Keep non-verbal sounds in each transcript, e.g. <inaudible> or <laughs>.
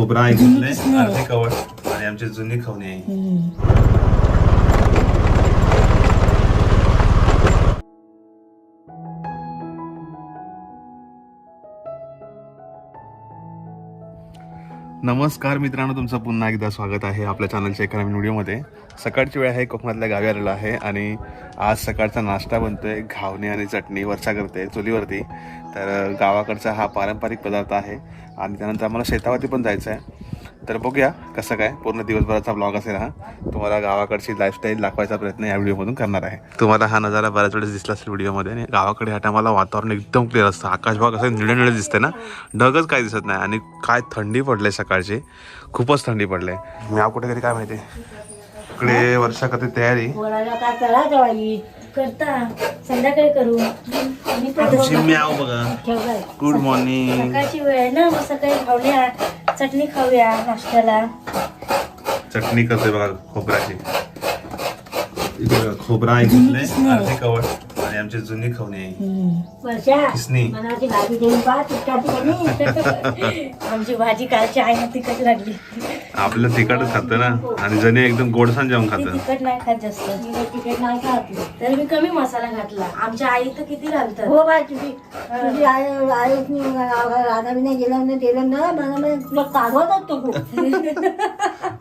खोबरा आहे घेतलंय अर्धे कवड आणि आमची जुनी खवणी आहे नमस्कार मित्रांनो तुमचं पुन्हा एकदा स्वागत आहे आपल्या चॅनलच्या एका नवीन व्हिडिओमध्ये. सकाळची वेळ आहे कोकणातल्या गावी आलेलं आहे आणि आज सकाळचा नाश्ता बनतोय घावणे आणि चटणी वर्षा करते चुलीवरती. तर गावाकडचा हा पारंपरिक पदार्थ आहे आणि त्यानंतर आम्हाला शेतावरती पण जायचं आहे तर बघूया कसं काय. पूर्ण दिवसभराचा ब्लॉग असेल हा. तुम्हाला गावाकडची लाईफस्टाईल दाखवायचा प्रयत्न या व्हिडिओमधून करणार आहे. तुम्हाला हा नजारा बऱ्याच वेळेस दिसला असेल व्हिडिओमध्ये आणि गावाकडे ह्या टायमाला वातावरण एकदम क्लिअर असतं. आकाश भाग असं निळे निळे दिसते ना. ढगच काय दिसत नाही आणि काय थंडी पडले सकाळची. खूपच थंडी पडले मी कुठे तरी काय माहिती? इकडे वर्षा करते तयारी करता. संध्याकाळी करू. बघा. गुड मॉर्निंग सकाळची वेळ आहे ना मग सकाळी खाऊया चटणी खाऊया नाश्त्याला. चटणी करते बघा खोबऱ्याची. खोबरा आहे घेतलंय अर्धे कवड आमची जुनी खवणी आहे वर्षा किसनी. मनाची भाजी देऊन पहा तिखटाची कमी <laughs> आमची भाजी कालची आहे ना तिखट लागली. आपलं तिखटच खातं ना आणि जणी एकदम गोडसान जेवण ती खातं. तिखट नाही खात जास्त. तिखट नाही खात. तर मी कमी मसाला घातला. आमच्या आई तर किती घालतात. हो बाय तुझी तुझी आई आईच राधाने गेलं ना गेलं ना मला मग तुला काढवतात तो खूप.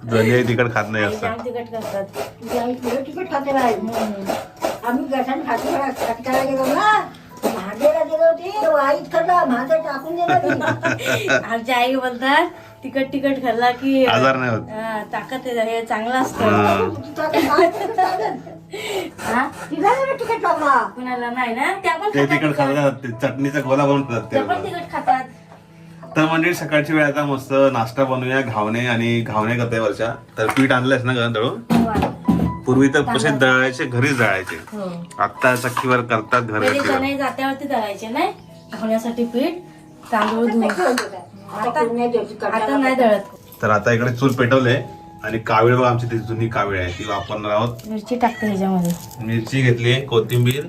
जणी तिखट खात नाही आई असं. जाम तिखट करतात. तुझी आई तुला तिखट खाते बाय आम्ही खातो खटकायला गेलो ना गेलो वाईट खाल्ला माझं टाकून दिलं <laughs> आमच्या आई बोलतात तिखट तिखट खाल्ला की आजार नाही होत. हा, ताकद हे चांगलं असतं. हा. <laughs> हा? तिखट लागला कुणाला नाही ना? त्या पण ते खातात ते चटणीचा गोला बनवून खातात त्या पण ते तिखट खातात. तर म्हणजे सकाळची वेळ आता मस्त नाश्ता बनवूया घावणे आणि घावणे करते वरच्या. तर पीठ आणलंयस ना गं दळून पूर्वी तर कसे दळायचे घरीच दळायचे. हो. आता चक्कीवर करतात घर जात्यावरती दळायचे नाही? धावण्यासाठी पीठ तांदूळ धुवून आता आता नाही दळत तर आता इकडे चूल पेटवले आणि कावीळ बघा आमची ती जुनी कावीळ आहे ती वापरणार आहोत. मिरची टाकते ह्याच्यामध्ये मिरची घेतली कोथिंबीर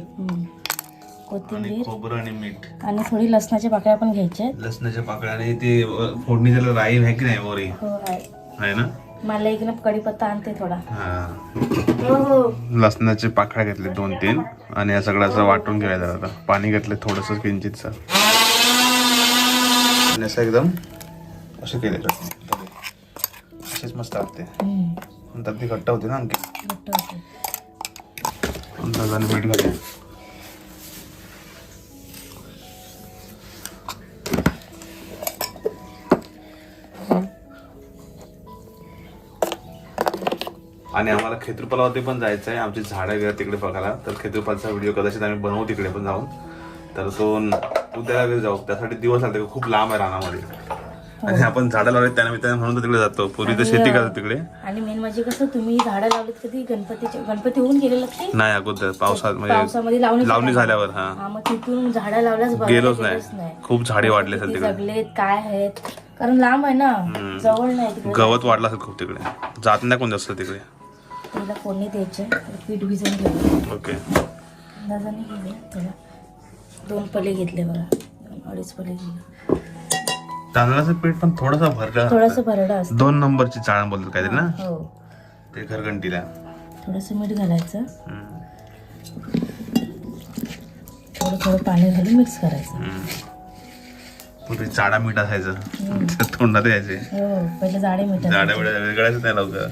कोथिंबीर खोबरं आणि मीठ. आणि थोडी लसणाच्या पाकळ्या पण घ्यायच्या लसणाच्या पाकळ्या आणि ती फोडणी त्याला राई आहे की नाही वरी हो आहे ना? मला एक ना कढीपत्ता आणते थोडा. हा. हो लसणाचे पाकळ्या घेतले दोन तीन. आणि या सगळ्याचं वाटून घ्यायचं आता. पाणी घेतलं थोडस किंचितच आणि असं एकदम असं केले असेच मस्त लागते ती घट्ट होते ना आणखी घट्ट होते. मीठ आणि आम्हाला खेत्रपालावरती पण जायचं आहे आमची झाडं वगैरे तिकडे बघायला. तर खेत्रपालचा व्हिडिओ कदाचित आम्ही बनवू तिकडे पण जाऊन. तर तो उद्याला वगैरे जाऊ. त्यासाठी दिवस लागते. खूप लांब आहे रानामध्ये. आणि आपण झाडं लावले त्यानिमित्ताने म्हणून तर तिकडे जातो. पूर्वी तर शेती करतो तिकडे. आणि मेन म्हणजे कसं तुम्ही झाडं लावलीत कधी? गणपतीचे गणपती होऊन गेलेलं की नाही अगोदर पावसात म्हणजे पावसामध्ये लावणी लावणी झाल्यावर हा. हा मग तिथून झाडं लावल्याच गेलोच नाही. खूप झाडे वाढले असेल किती तिकडे. जगलेत काय आहेत? कारण लांब आहे ना. जवळ नाही गवत वाढलं असेल खूप तिकडे. जात नाही कोण जास्त तिकडे. त्याला फोडणी द्यायचे पीठ भिजवून ठेवलं ओके. अंदाजाने घेऊया थोडा दोन पले घेतले बघा. दोन अडीच पले घेतले. तांदळाचं पीठ पण थोडासा भरला थोडस भरडा असतं. दोन नंबरची चाळण बोलतात काहीतरी ना? हो. ते घरघंटीला. थोडस मीठ घालायचं. हम्म. थोडं थोडं पाणी घालून मिक्स करायचं. हम्म. पूर्वी चाडा मीठ असायचं. ते <laughs> तोंडात यायचे. हो पहिले जाडे मीठ झाडा वेळा वेगळ्याच नाही लवकर.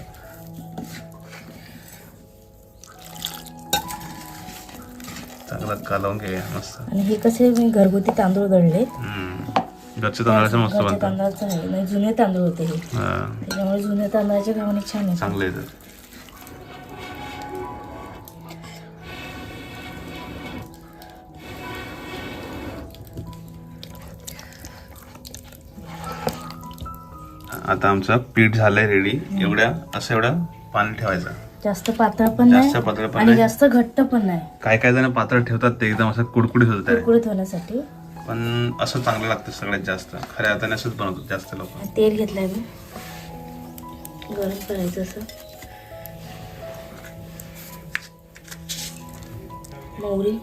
चांगला कालवून घे मस्त. आणि हे कसे मी घरगुती तांदूळ दळले. गच्च तांदळाचं मस्त घरच्या बनतं तांदळाचं नाही नाही जुने तांदूळ होते हे. हा. त्याच्यामुळे जुन्या तांदळाचे घावणे छान आहे चांगलं आता आमचं पीठ झालंय रेडी एवढ्या असं एवढं पाणी ठेवायचं. जास्त पातळ पण नाही जास्त पातळ पण आणि नाही. जास्त घट्ट पण नाही. काय काय जण पातळ ठेवतात ते एकदम असं कुडकुडीत होतं कुरकुरीत होण्यासाठी. पण असं चांगलं लागतं सगळ्यात जास्त. खऱ्या अर्थाने असंच बनवतात जास्त लोक. तेल घेतलंय मी. गरम करायचं असं. मोहरी.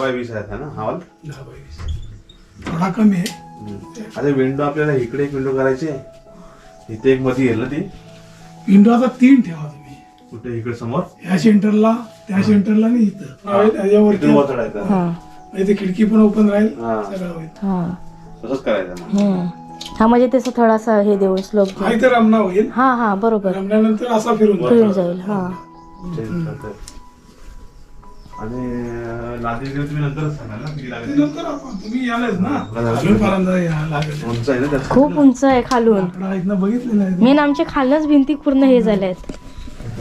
बाय वीस आहेत ना? हॉल दहा बाय वीस थोडा कमी आहे. आता विंडो आपल्याला इकडे एक विंडो करायची आहे. इथे एक मध्ये येईल ना ती. विंडो आता तीन ठेवा तुम्ही. कुठे? इकडे समोर? ह्या सेंटरला त्या सेंटरला आणि इथं. त्याच्यावरती इथून वचडायचं हा. इथे खिडकी पण ओपन राहील हा. सगळं होईल. हा. तसंच करायचं मग. हम्म. हा म्हणजे त्याचा थोडासा हे देऊन स्लोप हा इथे रमणा होईल. हा हा बरोबर. रमण्यानंतर असा फिरून जाईल. फिरून जाईल हा. Change करता. आणि अं, लादी वगैरे तुम्ही नंतरच सांगाल ना किती ते लागेल नंतर आपण तुम्ही यालच ना. बरं. अजूनपर्यंत या लागेल. उंच आहे ना त्याचं खूप उंच आहे खालून. आपला इथनं मेन आमच्या खालनच भिंती पूर्ण हे झाल्या आहेत.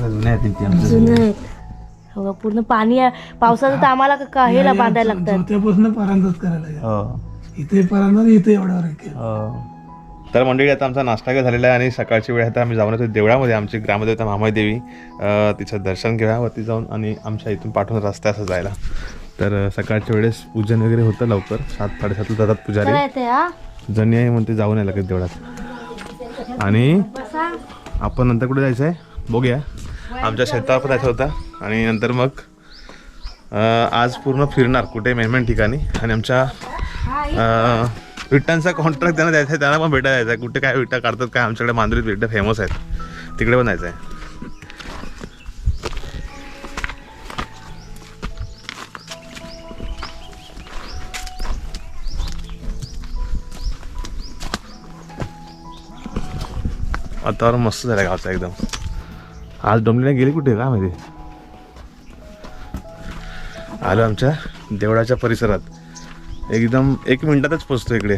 जुन्या आहेत भिंती आमच्या. जुने आहेत. हो, पूर्ण पाणी आहे. पावसाचं तर आम्हाला का- का हेला बांधायला लागतात. जोत्यापासून पर्यंतच करायला हो. इथे आणि इथे एवढ्यावर केलं. तर मंडळी आता आमचा नाश्ता वगैरे झालेला आहे आणि सकाळची वेळ आता आम्ही जाऊन येतो देवळामध्ये आमची ग्रामदेवता महामाई देवी तिचं दर्शन घ्या वरती जाऊन आणि आमच्या इथून पाठवून रस्ता असं जायला तर सकाळच्या वेळेस पूजन वगैरे होतं लवकर. सात साडेसातला जातात पुजारी. जणी आहे म्हणते जाऊन यायला लागेल देवळात. आणि आपण नंतर कुठे जायचं आहे बघूया. आमच्या शेतावर पण जायचं होतं. आणि नंतर मग आज पूर्ण फिरणार कुठे मेहमान ठिकाणी. आणि आमच्या विटांचा कॉन्ट्रॅक्ट त्यांना द्यायचा आहे त्यांना पण भेटा द्यायचा आहे. कुठे काय विटा काढतात काय आमच्याकडे मांजरीत विटा फेमस आहेत. तिकडे पण जायचं आहे. वातावरण मस्त झालं गावचं एकदम. आज डोंबलीला गेली कुठे? काय माहिती? आलो आमच्या देवळाच्या परिसरात. एकदम एक मिनिटातच पोचतो इकडे.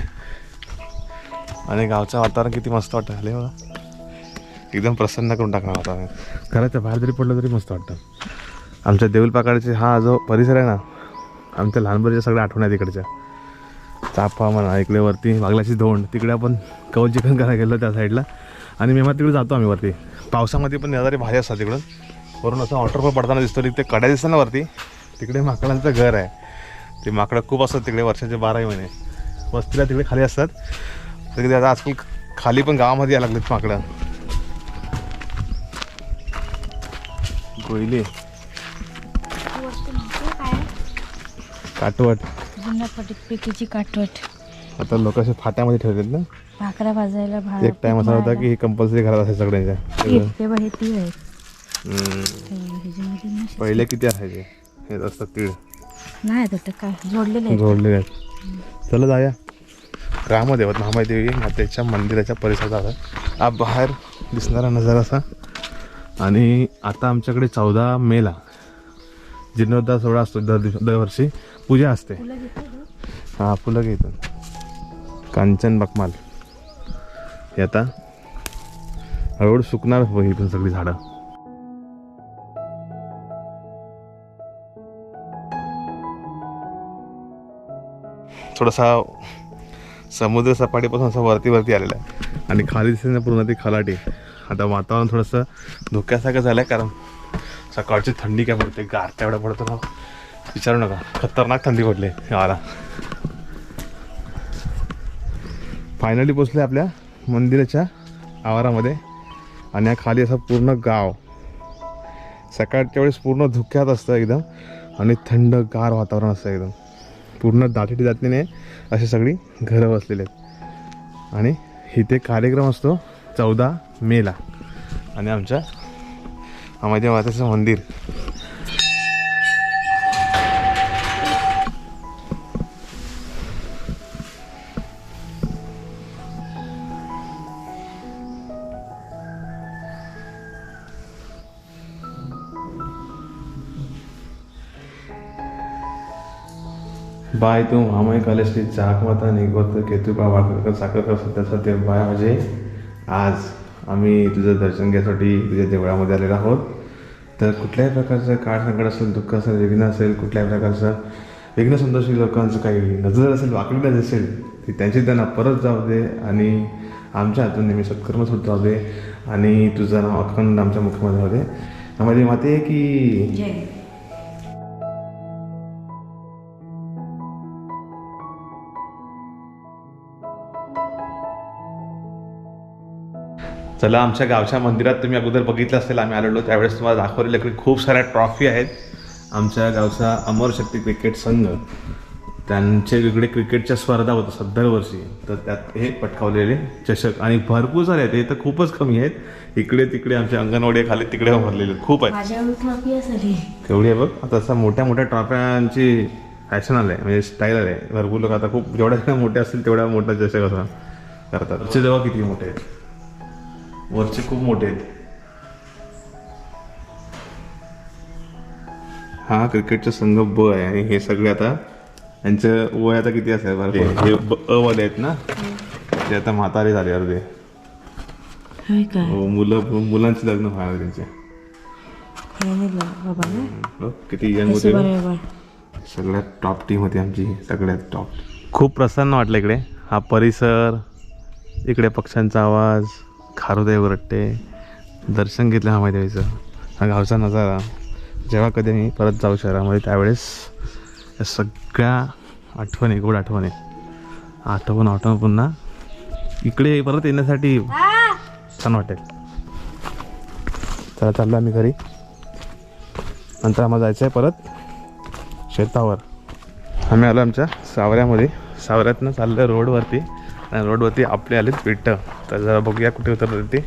आणि गावचं वातावरण किती मस्त वाटतं आले बघा एकदम प्रसन्न करून टाकणार वातावरण. घराच्या बाहेर जरी पडलं तरी मस्त वाटतं. आमच्या देऊलपाकाडचे हा जो परिसर आहे ना आमच्या लहानपणीच्या सगळ्या आठवण आहेत इकडच्या. चाफा म्हणा इकडे वरती वागलाची धोंड तिकडे आपण कवच चिकन करायला गेलो त्या साईडला. आणि मेहमा तिकडे जातो आम्ही वरती. पावसामध्ये पण नजारे भारी असतात तिकडून. वरून असं ऑटर पण पडताना दिसतो तिथे कड्या दिसतात ना वरती. तिकडे माकडांचं घर आहे. ते माकडं खूप असतात तिकडे वर्षाचे बाराही महिने. वस्तीला तिकडे खाली असतात. तिकडे आता आजकाल खाली पण गावामध्ये यायला लागलेत माकडं. कोयली काटवट. जुन्या काठवट आता लोक असे फाट्यामध्ये ठेवलेत ना. भाकऱ्या भाजायला भात एक टाइम असा होता की हे कंपल्सरी घरात असायचं सगळ्यांच्या. पहिले किती असायचे? हे असतात तीळ. नाही तर काय? जोडलेले जोडलेले आहेत. चला जाऊया. रामदेवत महामादेवी मातेच्या मंदिराच्या परिसरात आहे. हा बाहेर दिसणारा नजारा असा. आणि आता आमच्याकडे चौदा मेला. जीर्णोद्धार सोहळा असतो दर दिवस दरवर्षी. पूजा असते. हा फुलं घेतो कांचन बकमाल. हे आता हळूहळू सुकणार इथून सगळी झाडं. थोडासा समुद्र सपाटीपासून असं वरती वरती आलेला आहे. आणि खाली दिसते ना पूर्ण ती खलाटी. आता वातावरण थोडंसं धोक्यासारखं झालं आहे कारण सकाळची थंडी काय पडते? गार तेवढं पडतो ना. विचारू नका. खतरनाक थंडी पडली गावाला फायनली पोचले आपल्या मंदिराच्या आवारामध्ये. आणि या खाली असं पूर्ण गाव. सकाळच्या वेळेस पूर्ण धुक्यात असतं एकदम. आणि थंड गार वातावरण असतं एकदम. पूर्ण दाटीटी जातीने अशी सगळी घरं बसलेली आहेत. आणि इथे कार्यक्रम असतो चौदा मेला. आणि आमच्या अमाद्य मातेचं मंदिर. बाय तू महामाई कॉलेजची चाक माता निगवत केतुबा वाकडकर साखरकर सध्या ते बाय म्हणजे आज आम्ही तुझं दर्शन घ्यायसाठी तुझ्या देवळामध्ये आलेलो आहोत. तर कुठल्याही प्रकारचं काळ संकट असेल दुःख असेल विघ्न असेल कुठल्याही प्रकारचं विघ्न संतोषी लोकांचं काही नजर असेल वाकडी नजर असेल ती त्यांची त्यांना परत जाऊ दे आणि आमच्या हातून नेहमी सत्कर्मच होत जाऊ दे आणि तुझं नाव अखंड आमच्या मुखामध्ये जाऊ दे. आम्हाला आहे की चला आमच्या गावच्या मंदिरात तुम्ही अगोदर बघितलं असेल आम्ही आलेलो त्यावेळेस तुम्हाला दाखवलेलं की खूप साऱ्या ट्रॉफी आहेत. आमच्या गावचा अमर शक्ती क्रिकेट संघ त्यांचे वेगळे क्रिकेटच्या स्पर्धा होतात दरवर्षी तर त्यात हे पटकावलेले चषक आणि भरपूर सारे आहेत. हे तर खूपच कमी आहेत. इकडे तिकडे आमच्या अंगणवाडी खाली तिकडे भरलेले. खूप आहेत. तेवढी आहे बघ. आता असा मोठ्या मोठ्या ट्रॉफ्यांची फॅशन आलं आहे म्हणजे स्टाईल आलं आहे भरपूर लोक आता खूप जेवढ्या मोठ्या असतील तेवढ्या मोठा चषक असं करतात. जेव्हा किती मोठे आहेत? वरचे खूप मोठे आहेत. हा क्रिकेटचा संघ ब आहे आणि हे सगळे आता यांचं वय आता किती असेल बरं हे ब- अ वाले आहेत ना? ते आता म्हातारे झाले अर्धे. काय? हो, मुलं मुलांचे लग्न व्हायला त्यांचे. किती यंग होते. सगळ्यात टॉप टीम होती आमची सगळ्यात टॉप खूप प्रसन्न वाटलं इकडे. हा परिसर इकडे पक्ष्यांचा आवाज. खारुदे वरट्टे दर्शन घेतलं हा माहिती हा गावचा नजारा. जेव्हा कधी मी परत जाऊ शहरामध्ये त्यावेळेस या सगळ्या आठवणी गोड आठवणी. आठवून आठवून पुन्हा इकडे परत येण्यासाठी छान वाटेल. चला चाललो आम्ही घरी. नंतर आम्हाला जायचं आहे परत शेतावर. आम्ही आलो आमच्या सावऱ्यामध्ये. सावऱ्यातनं चाललं रोडवरती. आणि रोडवरती आपले आलेत विट्ट तर जरा बघूया कुठे उतरतात ते.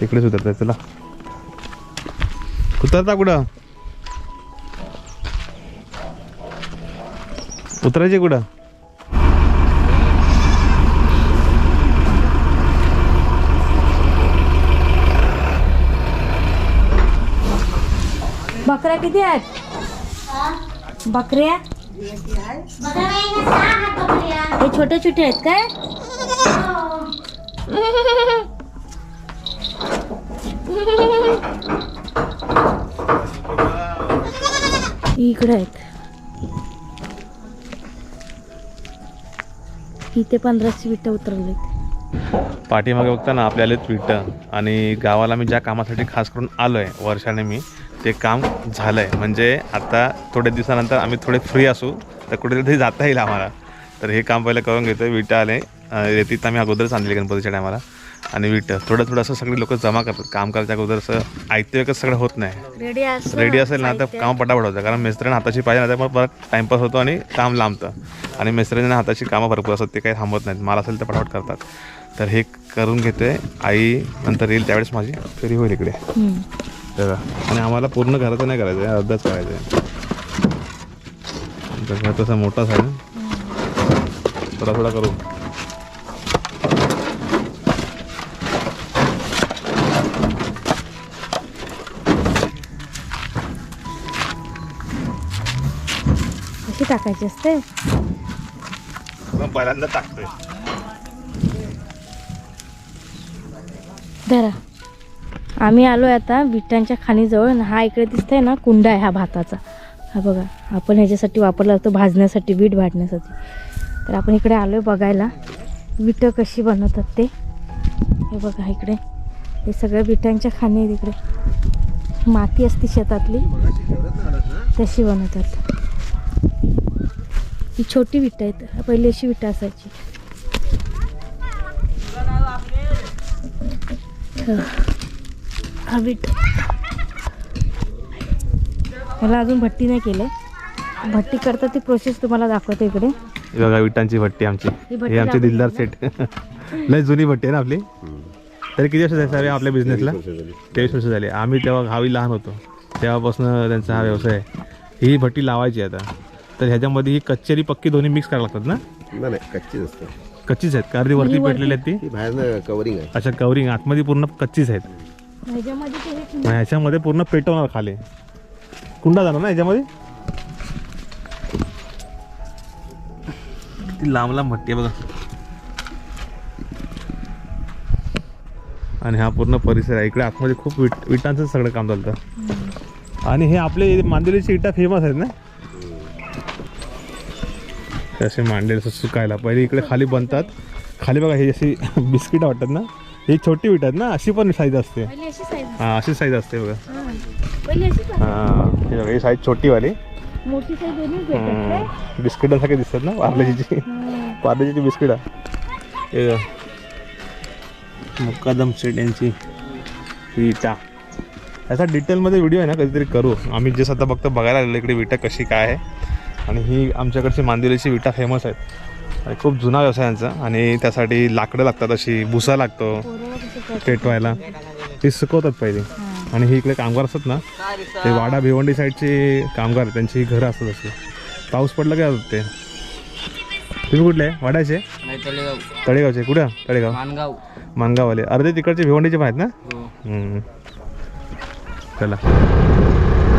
तिकडेच उतरतात चला. उतरता कुठं? उतरायचे कुठं? बकऱ्या किती आहेत? बकऱ्या? हे छोटे छोटे आहेत काय? इकडे आहेत. इथे पंधराशे विटा उतरवलेत पाठीमागे बघताना आपल्यालाच आलेत आणि गावाला मी ज्या कामासाठी खास करून आलो आहे वर्षाने मी ते काम झालं आहे म्हणजे आता थोड्या दिवसानंतर आम्ही थोडे फ्री असू. तर कुठेतरी जाता येईल आम्हाला. तर हे काम पहिलं करून घेतो विटा आले. रेतीत आम्ही अगोदरच आणलेली गणपतीच्या टायमाला आणि विट. थोडं थोडं असं सगळे लोक जमा करतात. काम करायच्या अगोदर असं ऐकते वेळेस सगळं होत नाही. रेडी असं रेडी असेल ना तर काम पटापट होतं. कारण मिस्त्रीने हाताची पाहिजे ना तर परत टाईमपास होतो आणि काम लांबतं. आणि मिस्त्रीने हाताची कामं भरपूर असतात ते काही थांबत नाहीत. माल असेल तर पटापट करतात. तर हे करून घेतोय. आई नंतर येईल त्यावेळेस माझी. फेरी होईल इकडे. तर आणि आम्हाला पूर्ण घराचं नाही करायचं आहे अर्धाच करायचं. आहे आमचं घर तसा मोठाच आहे ना. थोडा थोडा करू. कशी टाकायची असते? पहिल्यांदा टाकतोय. धरा. आम्ही आलो आहे आता विटांच्या खाणीजवळ हा इकडे दिसतंय ना कुंडा आहे हा भाताचा. हा बघा आपण ह्याच्यासाठी वापरला जातो भाजण्यासाठी वीट भाजण्यासाठी. तर आपण इकडे आलो आहे बघायला. विटं कशी बनवतात ते. हे बघा इकडे. हे सगळ्या विटांच्या खाणी आहेत इकडे. माती असते शेतातली. तशी बनवतात. ही छोटी विट आहेत. पहिली अशी विटं असायची. हा बीट मला अजून भट्टी नाही केले. भट्टी करता ती प्रोसेस तुम्हाला दाखवते इकडे. ही बघा विटांची भट्टी आमची. ही आमचे दिलदार सेट लय जुनी भट्टी आहे ना आपली? तरी किती वर्ष झाले साहेब आपल्या बिझनेसला तेवीस वर्ष झाले. आम्ही तेव्हा गावी लहान होतो. तेव्हापासून त्यांचा हा व्यवसाय आहे. ही भट्टी लावायची आता. तर ह्याच्यामध्ये ही कच्ची आणि पक्की दोन्ही मिक्स करायला लागतात ना? नाही नाही कच्चीच असते. कच्चीच आहेत कारण ती वरती पेटलेली आहेत ती? बाहेरनं कवरिंग आहे. अशा कवरिंग आतमध्ये पूर्ण कच्चीच आहेत. ह्याच्यामध्ये ते हे मग ह्याच्यामध्ये पूर्ण पेटवणार खाली. कुंडा जाणार ना ह्याच्यामध्ये? लांब लांब भट्टी आहे बघा. आणि हा पूर्ण परिसर आहे. इकडे आतमध्ये खूप विट विटांचं सगळं काम चालतं. आणि हे आपले मांदेलीची इटा फेमस आहेत ना? असे मांडलेले असं सुकायला. पहिले इकडे खाली बनतात. खाली बघा हे अशी <laughs> बिस्किट वाटतात ना? ही छोटी विट आहेत ना अशी पण साईज असते. हा अशी साईज असते बघा. हा. हे बघा ही साईज मोठी दोन्ही भेटत. काय बिस्किटासारखे दिसतात ना पार्लेजीची. पार्लेजीची बिस्किट हे बघा. मुक्कादम सेट यांची इटा याचा डिटेलमध्ये व्हिडिओ आहे ना कधीतरी करू. आम्ही जे सध्या फक्त बघायला आलेलो इकडे विटा कशी काय आहे. आणि ही आमच्याकडची मांदिवलीची विटा फेमस आहेत. आणि खूप जुना व्यवसाय यांचा. आणि त्यासाठी लाकडं लागतात अशी भुसा लागतो पेटवायला ती सुकवतात पहिले. आणि ही इकडे कामगार असतात ना ते वाडा भिवंडी साईडचे कामगार त्यांची ही घरं असतात अशी. पाऊस पडला काय ते. तुम्ही कुठले? वाड्याचे? नाही तळेगाव. तळेगावचे. कुठं? तळेगाव. मानगाव. मानगाववाले. अर्धे तिकडचे भिवंडीचे पण आहेत ना? हो. चला.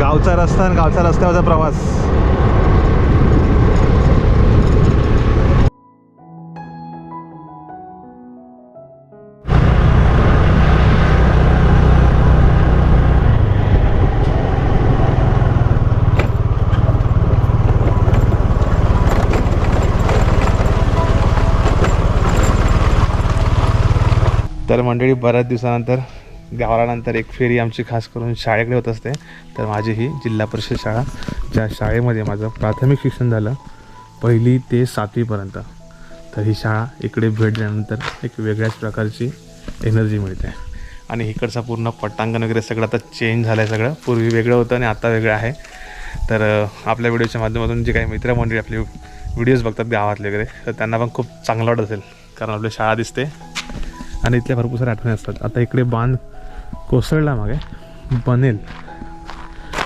गावचा रस्ता आणि गावच्या रस्त्यावरचा प्रवास. तर मंडळी बऱ्याच दिवसानंतर गावानंतर एक फेरी आमची खास करून शाळेकडे होत असते. तर माझी ही जिल्हा परिषद शाळा ज्या शाळेमध्ये माझं प्राथमिक शिक्षण झालं पहिली ते सातवीपर्यंत तर ही शाळा इकडे भेट दिल्यानंतर एक वेगळ्याच प्रकारची एनर्जी मिळते. आणि इकडचा पूर्ण पटांगण वगैरे सगळं आता चेंज झालं आहे सगळं. पूर्वी वेगळं होतं आणि आता वेगळं आहे. तर आपल्या व्हिडिओच्या माध्यमातून जे काही मित्रमंडळी आपले व्हिडिओज बघतात गावातले वगैरे तर त्यांना पण खूप चांगलं वाटत असेल. कारण आपली शाळा दिसते. आणि इथल्या भरपूर साऱ्या आठवणी असतात. आता इकडे बांध कोसळला मागे. बनेल.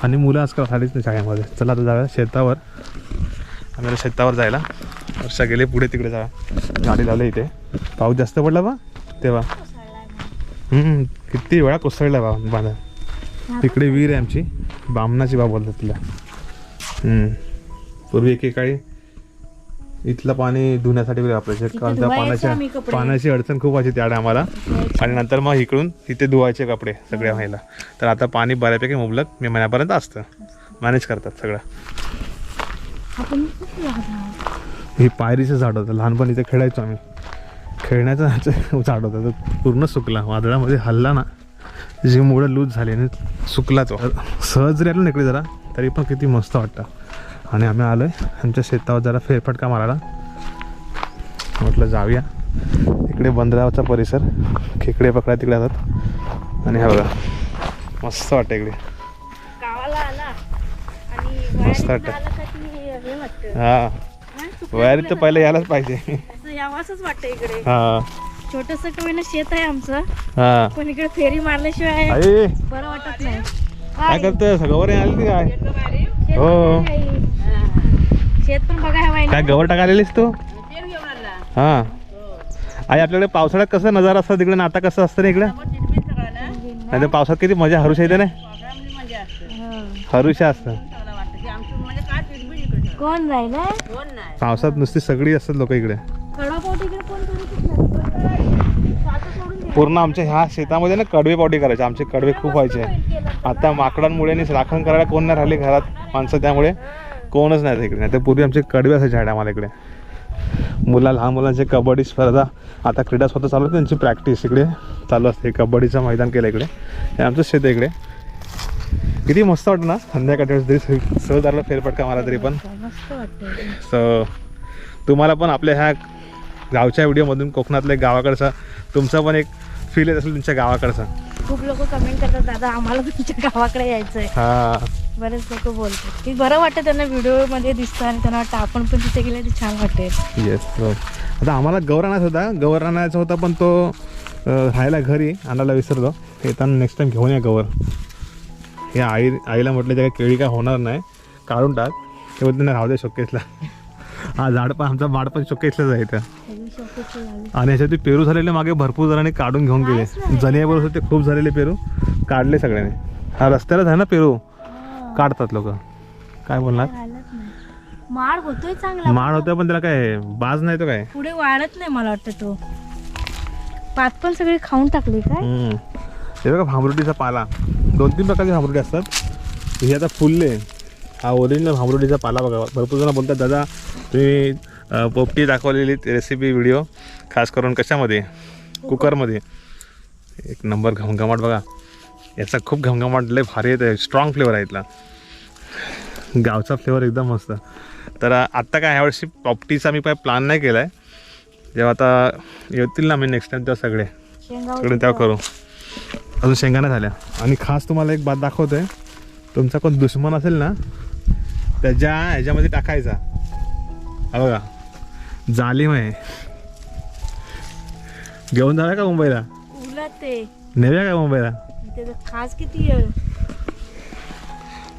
आणि मुलं आजकाल खालीच नाही शाळेमध्ये. चला आता जाऊया शेतावर. आम्हाला शेतावर जायला. वर्षा गेले पुढे तिकडे जा गाडी लावली इथे. पाऊस जास्त पडला बा? तेव्हा. किती वेळा कोसळला बा बांधा. तिकडे विहीर आहे आमची. बामणाची बा बोलतात तिला. पूर्वी एकेकाळी इथलं पाणी धुण्यासाठी वगैरे वापरायचे. कारण त्या पाण्याच्या. पाण्याची अडचण खूप व्हायची त्या टायमाला आणि नंतर मग इकडून इथे धुवायचे कपडे सगळ्या महिला. तर आता पाणी बऱ्यापैकी मुबलक मे महिन्यापर्यंत असतं. मॅनेज करतात सगळं. हे पायरीचं झाड होतं. लहानपणी इथे खेळायचो आम्ही. खेळण्याचं <laughs> झाड होतं. तो पूर्ण सुकला. वादळामध्ये हल्ला ना. जी मुळं लूज झाली आणि सुकला तो. सहज जरी आलो ना इकडे जरा. तरी पण किती मस्त वाटतं. आणि आम्ही आलो आहे आमच्या शेतावर जरा फेरफटका मारायला. म्हटलं जाऊया. इकडे बंदरावरचा परिसर. खेकडे पकडा तिकडे जातात. आणि हा बघा. मस्त वाटतं इकडे. मस्त वाटतं. हे. वयारी तर पहिलं यायलाच पाहिजे. वाटतं इकडे. हा. छोटस शेत आहे आमचं. हा. पण इकडे फेरी मारल्याशिवाय बरं वाटत नाही. काय करतोय? गवर आली ती काय? हो. शेत पण बघा काय गवर टाकायलेलीस तू? हा. आई आपल्याकडे पावसाळ्यात कसं नजारा असतं तिकडे? आणि आता कसं असतं ना इकडे? नाही तर पावसात किती मजा हरुषा येते ना हरुषा असतं कोण राहिला पावसात नुसती सगळी असतात लोक इकडे. पूर्ण आमच्या ह्या शेतामध्ये ना कडवे पावटी करायचे. आमचे कडवे खूप व्हायचे. आता माकडांमुळे राखण करायला कोण नाही राहिले घरात माणसं त्यामुळे. कोणच नाही इकडे नाही तर पूर्वी आमचे कडवे असायचे झाडे आम्हाला इकडे. मुला लहान मुलांचे कबड्डी स्पर्धा. आता क्रीडा स्पर्धा चालू आहे त्यांची प्रॅक्टिस इकडे. चालू असते. कबड्डीचं मैदान केलं इकडे. हे आमचं शेत आहे इकडे. किती मस्त वाटतं ना? संध्याकाळच्या वेळेस तरी सह- सहज आलं फेरफटका मारा तरी पण. सो तुम्हाला पण आपल्या ह्या गावच्या व्हिडिओमधून कोकणातल्या गावाकडचा तुमचा पण एक फील येत असेल तुमच्या गावाकडचा. खूप लोक कमेंट करतात दादा आम्हाला तुमच्या गावाकडे यायचंय. हा. बरेच लोक बोलतात. की बरं वाटतं त्यांना व्हिडिओमध्ये दिसतं आणि त्यांना वाटतं आपण पण तिथे गेले ते छान वाटेल. येस आता आम्हाला गौर आणायचा होता गौर आणायचा होता पण तो राहायला घरी आणायला विसरलो. येताना नेक्स्ट टाइम घेऊन या गवर हे आई आईला म्हटलं त्या केळी काय होणार नाही काढून टाक. ते बोलते नाही राहू दे शोकेसला. हा झाड पण आमचा माड पण शोकेसलाच आहे इथं. आणि ह्याच्यात पेरू झालेले मागे भरपूर जणांनी काढून घेऊन गेले. जनियाबरोबर ते खूप झालेले पेरू. काढले सगळ्यांनी. हा रस्त्यालाच आहे ना पेरू? काढतात लोक. काय बोलणार? माड होतोय चांगला माड होतं पण त्याला काय बाज नाही तो काय? पुढे वाढत नाही मला वाटतं तो. पात पण सगळे खाऊन टाकले काय? हम्म. हे बघा भांबरुटीचा पाला. दोन तीन प्रकारचे भांबरुटी असतात. हे आता फुलले. हा ओरिजिनल भांबरुटीचा पाला बघा. भरपूर जण बोलतात दादा तुम्ही अं, पोपटी दाखवलेली रेसिपी व्हिडिओ खास करून कशामध्ये? कुकरमध्ये. एक नंबर घमघमाट बघा. याचा खूप घमघमाट लय भारी येतं स्ट्रॉंग फ्लेवर आहे इथला. गावचा फ्लेवर एकदम मस्त. तर आत्ता काय ह्यावर्षी पॉपटीचा मी काय प्लॅन नाही केला आहे जेव्हा आता येतील ना मी नेक्स्ट टाइम तेव्हा सगळे. सगळे तेव्हा करू. अजून शेंगाण्या झाल्या. आणि खास तुम्हाला एक बात दाखवतोय. तुमचा कोण दुश्मन असेल ना त्याच्या ह्याच्यामध्ये टाकायचा. हा बघा. जालिम आहे घेऊन जाऊया का मुंबईला? नेऊया का मुंबईला? त्याचं खास किती आहे?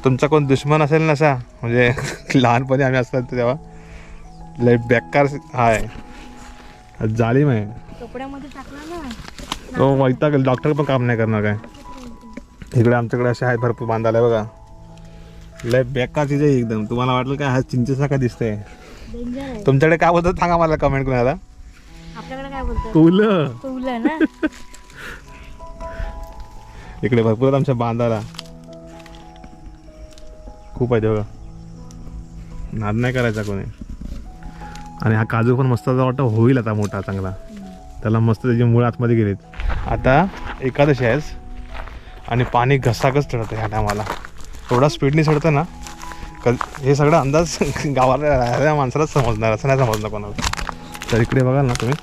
तुमचा कोण दुश्मन असेल ना असा म्हणजे <laughs> लहानपणी आम्ही असतात तेव्हा लय बेकार आहे जालिम आहे. कपड्यामध्ये टाकला ना? तो वैताग डॉक्टर पण काम नाही करणार काय? इकडे आमच्याकडे असे आहेत भरपूर बांधायला बघा. लय बेकार चीज आहे एकदम. तुम्हाला वाटलं काय हा चिंचेसारखा दिसतंय? आहे. तुमच्याकडे काय बोलतात सांगा मला कमेंट करायला आपल्याकडे काय बोलतात? तुलं उलं ना? <laughs> इकडे भरपूर आहेत आमच्या बांधाला. खूप आहे बघा. नाद नाही करायचा कोणी. आणि हा काजू पण मस्त वाटतं होईल आता मोठा चांगला. त्याला मस्त त्याची मुळं आतमध्ये गेलीत. आता एकादशी आहेस. आणि पाणी घसाघस चढतं ह्या टायमाला. एवढा स्पीडने चढतं ना. क हे सगळं अंदाज <laughs> गावाला राहिल्या माणसालाच समजणार असं नाही समजणार कोणाला. तर इकडे बघाल ना तुम्ही.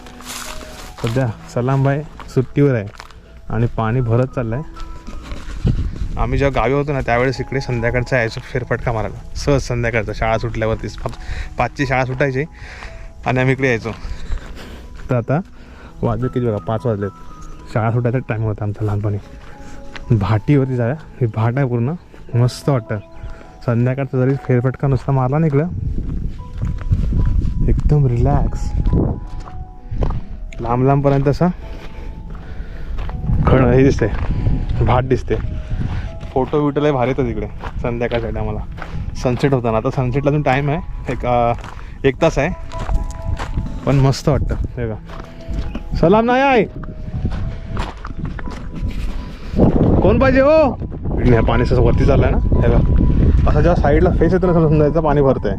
सध्या सलामबाई सुट्टीवर आहे. आणि पाणी भरत चाललं आहे आम्ही जेव्हा गावी होतो ना त्यावेळेस इकडे संध्याकाळचा यायचो फेरफटका मारायला. सहज संध्याकाळचा शाळा सुटल्यावरतीच. पाचची शाळा सुटायची आणि आम्ही इकडे यायचो. तर आता वाजले किती बघा पाच वाजलेत. शाळा सुटायचा टाईम होता आमचा लहानपणी. भाटीवरती जाऊया ही भाट आहे पूर्ण. मस्त वाटतं. संध्याकाळचा जरी फेरफटका नुसता मारला ना इकडं. एकदम रिलॅक्स लांब लांबपर्यंत असा खण हे दिसते. भाट दिसते. फोटो बिटो लय भारी येतात तिकडे संध्याकाळच्या आम्हाला. सनसेट होता ना आता सनसेटला अजून टाईम आहे एक एक तास आहे. पण मस्त वाटतं हे का सलाम नाही आहे. कोण पाहिजे हो? नाही पाणी असं वरती चाललंय ना हे का असं जेव्हा साईडला फेस येतो ना समजायचं पाणी भरतंय.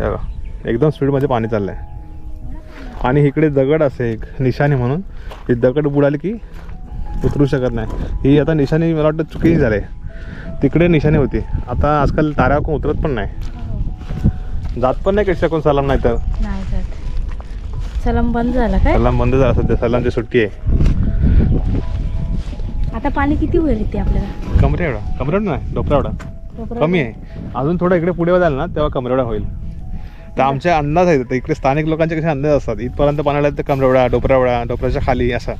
हे का एकदम स्पीडमध्ये पाणी चाललंय. आणि इकडे दगड असे एक निशाणी म्हणून ही दगड बुडाली की उतरू शकत नाही. ही आता निशाणी मला वाटतं चुकीची झाली तिकडे निशाणी होती. आता आजकाल ताऱ्यावर कोण उतरत पण नाही. जात पण नाही कशा कोण सलाम नाही तर सलाम बंद झाला काय? सलाम बंद झाला सध्या. सलामची सुट्टी आहे. आता पाणी किती होईल इथे आपल्याला? कमरे एवढा कमरे नाही डोकरा एवढा कमी आहे. अजून थोडं इकडे पुढे जाईल ना तेव्हा कमरेवडा होईल. तर आमचे अंदाज आहेत तर इकडे स्थानिक लोकांचे कसे अंदाज असतात? इथपर्यंत पाण्याला तर कमरेवडा डोपरावडा डोपराच्या खाली असं.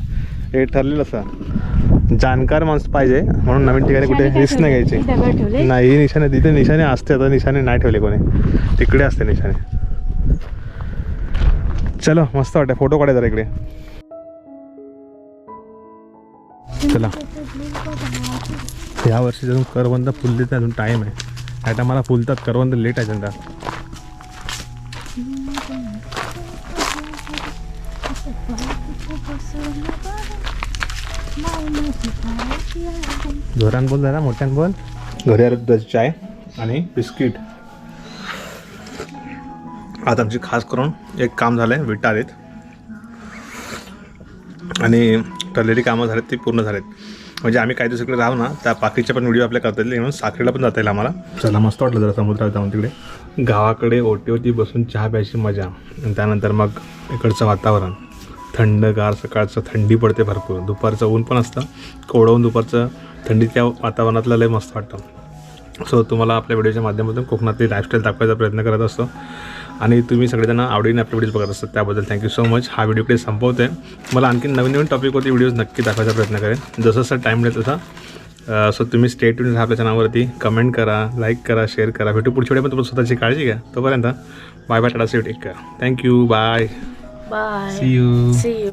हे ठरलेलं असं. जाणकार माणसं पाहिजे म्हणून नवीन ठिकाणी कुठे रिस्क नाही? घ्यायची. नाही ही निशाणे तिथे निशाणे असते आता निशाणे नाही ठेवले कोणी. तिकडे असते निशाणे. चलो मस्त वाटतं फोटो काढा जरा इकडे. चला. या वर्षी अजून करवंद फुलले तर अजून टाईम आहे. ह्या टायमाला फुलतात करवंद लेट आहे त्यांना घरान बोल जरा मोठ्यान बोल. घरी चाय आणि बिस्किट. आता आमची खास करून एक काम झालं आहे विटा आलेत. आणि ठरलेली कामं झालेत ती पूर्ण झालेत. म्हणजे आम्ही काही दिवस इकडे राहू ना त्या बाकीच्या पण व्हिडिओ आपल्या करता येईल म्हणून साखरेला पण जाता येईल आम्हाला. चला मस्त वाटलं जरा समुद्रात जाऊन तिकडे. गावाकडे ओटीवरती बसून चहा प्यायची मजा. आणि त्यानंतर मग इकडचं वातावरण. थंडगार सकाळचं थंडी पडते भरपूर. दुपारचं ऊन पण असतं. कोवळवून दुपारचं थंडीच्या वातावरणातलं लय मस्त वाटतं. सो तुम्हाला आपल्या व्हिडिओच्या माध्यमातून कोकणातली लाईफस्टाईल दाखवायचा प्रयत्न करत असतो. आणि तुम्ही सगळेजण आवडीने आपले व्हिडिओज बघत असतात त्याबद्दल थँक्यू सो मच हा व्हिडिओ इकडे संपवतो. आहे मला आणखी नवीन नवीन टॉपिकवरती व्हिडिओज नक्की दाखवायचा प्रयत्न करेन. जसं जसं टाईम मिळेल तसा सो तुम्ही स्टेट टून आपल्या चॅनलवरती कमेंट करा लाईक करा शेअर करा. भेटू पुढच्या व्हिडिओ पण तुम्हाला स्वतःची काळजी घ्या. तोपर्यंत bye bye tata safe take करा thank you bye bye see you see you